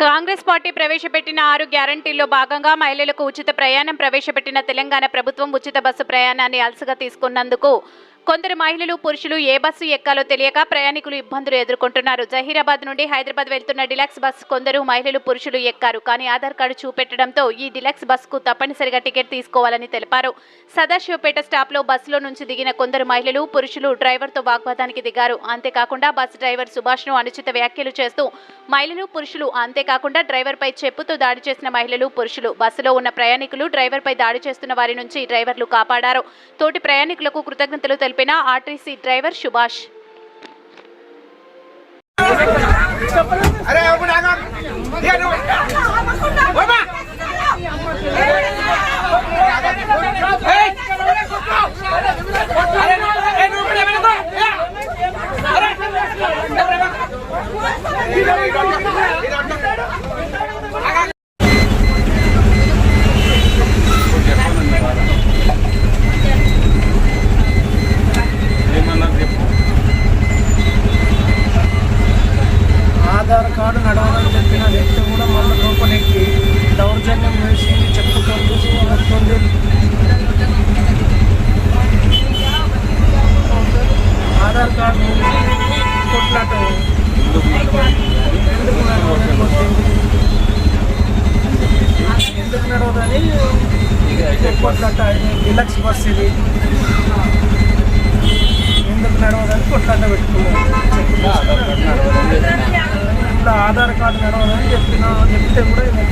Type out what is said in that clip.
Congress party ప్రవేశపెట్టిన ఆరు గ్యారంటీల్లో భాగంగా మహిళలకు ఉచిత ప్రయాణం ప్రవేశపెట్టిన తెలంగాణ ప్రభుత్వం ఉచిత బస్సు ప్రయాణాన్ని అలసగా తీసుకున్నందుకు కొందరు మహిళలు పురుషులు ఏ బస్సు ఎక్కాలో తెలియక ప్రయాణికులు ఇబ్బందులు ఎదుర్కొంటున్నారు. జహీరాబాద్ నుండి హైదరాబాద్ వెళ్తున్న డిలక్స్ బస్ కొందరు మహిళలు పురుషులు ఎక్కారు. కానీ ఆధార్ కార్డు చూపెట్టడంతో ఈ డిలక్స్ బస్సుకు తప్పనిసరిగా టికెట్ తీసుకోవాలని తెలిపారు. సదాశివపేట స్టాప్లో బస్సులో నుంచి దిగిన కొందరు మహిళలు పురుషులు డ్రైవర్తో వాగ్వాదానికి దిగారు. అంతేకాకుండా బస్ డ్రైవర్ సుభాష్ను అనుచిత వ్యాఖ్యలు చేస్తూ మహిళలు పురుషులు అంతేకాకుండా డ్రైవర్పై చెప్పుతూ దాడి చేసిన మహిళలు పురుషులు బస్సులో ఉన్న ప్రయాణికులు డ్రైవర్పై దాడి చేస్తున్న వారి నుంచి డ్రైవర్లు కాపాడారు. తోటి ప్రయాణికులకు కృతజ్ఞతలు తెలిపిన ఆర్టీసీ డ్రైవర్ సుభాష్. అరే కొట్లాట డిలక్స్ బస్ ఇది ఎందుకు నడవదని కొట్లాట పెట్టుకున్నాను ఇట్లా ఆధార్ కార్డు నడవదని చెప్పిన చెప్తే కూడా ఈమె